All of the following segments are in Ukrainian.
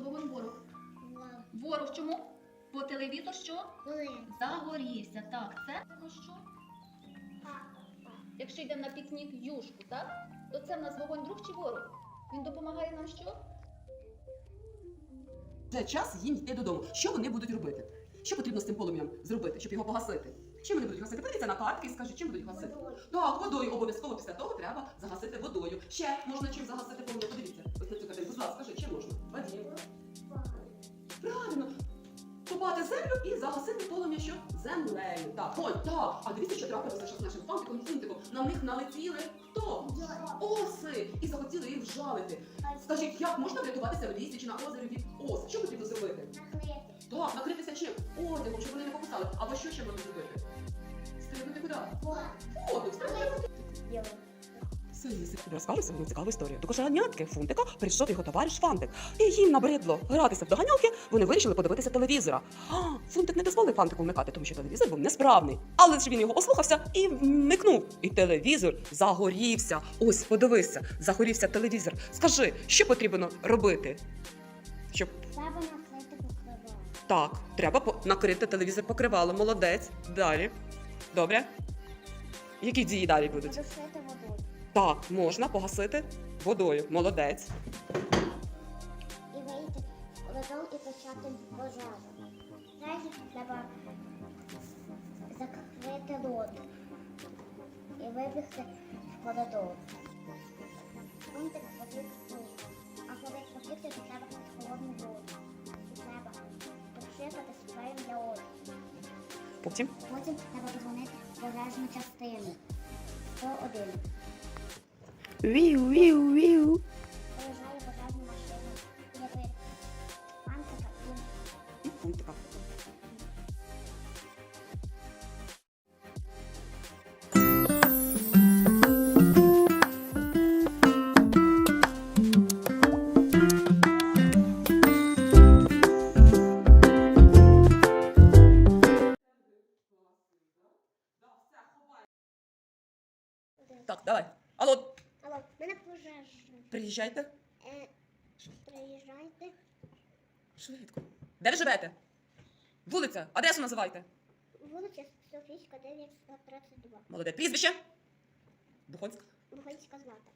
до ворог? Ворог чому? Бо телевізор що? Загорівся. Так, це ну що? Якщо йдемо на пікнік юшку, так? То це в нас вогонь друг чи ворог? Він допомагає нам що? Вже час їм йти додому. Що вони будуть робити? Що потрібно з цим полум'ям зробити, щоб його погасити? Чим вони будуть гасити? Подивіться на картки і скажіть, чим будуть гасити? Так, водою обов'язково після того треба загасити водою. Ще можна чим загасити полум'я. Подивіться, ось на цю картинку. Будь ласка, і загасити полум'я що? Землею. Так, ой, так. А дивіться, що трапилося що з нашим фантиком і фунтиком. На них налетіли хто? Оси! І захотіли їх вжалити. Скажіть, як можна врятуватися в лісі чи на озері від ос? Що потрібно зробити? Накрити. Так, накритися чим? Одягом, щоб вони не покусали. Або що ще можна зробити? Стрибнути куди? Воду, стрибнути. Розкажу сьогодні цікаву історію. До кошенятки Фунтика прийшов його товариш Фантик. І їм набридло гратися в доганялки, вони вирішили подивитися телевізора. А, Фунтик не дозволив Фантику вмикати, тому що телевізор був несправний. Але ж він його ослухався і вмикнув. І телевізор загорівся. Ось, подивися, загорівся телевізор. Скажи, що потрібно робити? Щоб Треба накрити покривало. так, треба по- накрити телевізор покривалом. Молодець. Далі. Добре. Які дії далі будуть? Водою. Так, можна погасити водою. Молодець. І вийти разом і почати пожежу. Далі треба закрити рот і вибігти в коридор. А коли побігти, то треба холодну воду. І треба пришипати спреєм для очі. Потім. Потім треба подзвонити в пожежну частину. 101. Віу, віу, віу. Приїжджає пожежна машина. І якби пантика і І пунктика. Так, давай. Алло, Алло, мене пожежа. приїжджайте. Е, приїжджайте. Швидко. Де ви живете? Вулиця, адресу називайте. Вулиця Софійська, 932. Молоде. Прізвище? Бухонська. Бухонська злата.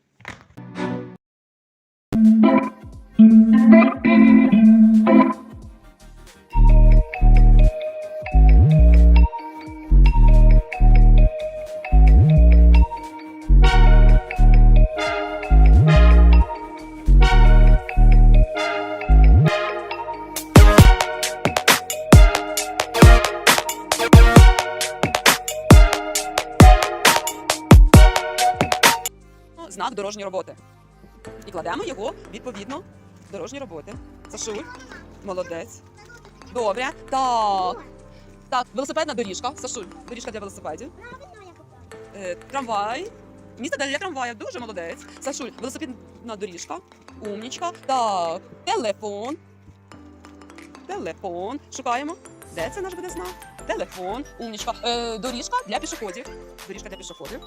Знак дорожньої роботи. І кладемо його відповідно дорожні роботи. Сашуль, молодець. Добре. Так. Так, велосипедна доріжка. Сашуль, доріжка для велосипедів. Е, трамвай. Місце для трамвая, дуже молодець. Сашуль, велосипедна доріжка. Умнічка. Так, телефон. Телефон. Шукаємо. Де це наш буде знак? Телефон, умнічка. Е, доріжка для пішоходів. Доріжка для пішоходів.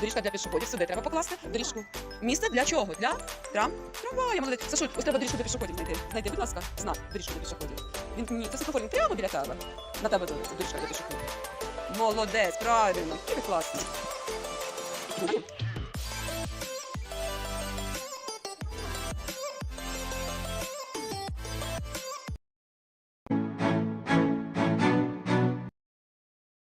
Доріжка для пішоходів. Сюди треба покласти. Доріжку. Місце для чого? Для трам? Трамвая, молодець. Сашуль, ось треба доріжку для пішоходів знайти. Знайди, будь ласка, знак. Доріжку для пішоходів. Він ні, це світлофор, він прямо біля тебе. На тебе дивиться, доріжка для пішоходів. Молодець, правильно. Ти класний.